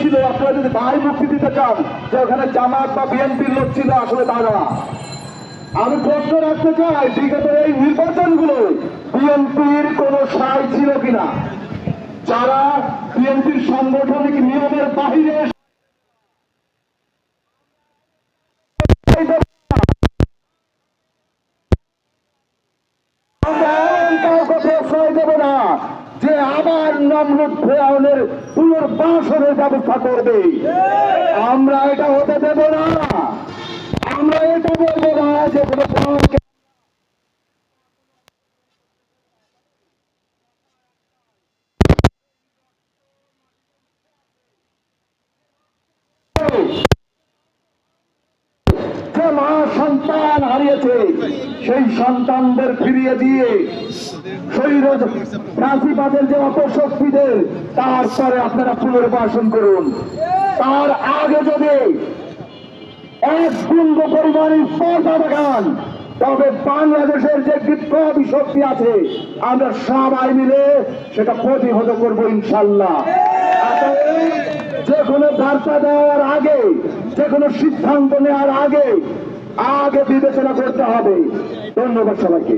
ছিল আপনারা যদি ভাই মুক্তি দিতে চান, যে ওখানে জামাত বা বিএনপির লোক ছিল আসলে তারা। আমি প্রশ্ন রাখতে চাই, বিগত এই নির্বাচনগুলো বিএনপির কোন সাই ছিল কিনা? যারা বিএনপির সাংগঠনিক নিয়মের বাহিরে কাউকে প্রশ্রয় দেব না। আবার নমরুদ ফেরাউনের পুনর্বাসনের ব্যবস্থা করবে। আমরা এটা হতে দেব না। আমরা এটা বলব না যে কোনো মা সন্তান হারিয়েছে, সেই সন্তানদের ফিরিয়ে দিয়ে শরীর প্রান্তিপাতের যে অপশক্তিদের তারপরে আপনারা পুনর্বাসন করুন। তার আগে যদি এক বিন্দু পরিমাণ স্পর্ধা দেখান, তবে বাংলাদেশের যে বিপ্লবী শক্তি আছে, আমরা সবাই মিলে সেটা প্রতিহত করব ইনশাল্লাহ। যে কোনো বার্তা দেওয়ার আগে যে কোনো সিদ্ধান্ত নেওয়ার আগে আগে বিবেচনা করতে হবে। ধন্যবাদ সবাইকে।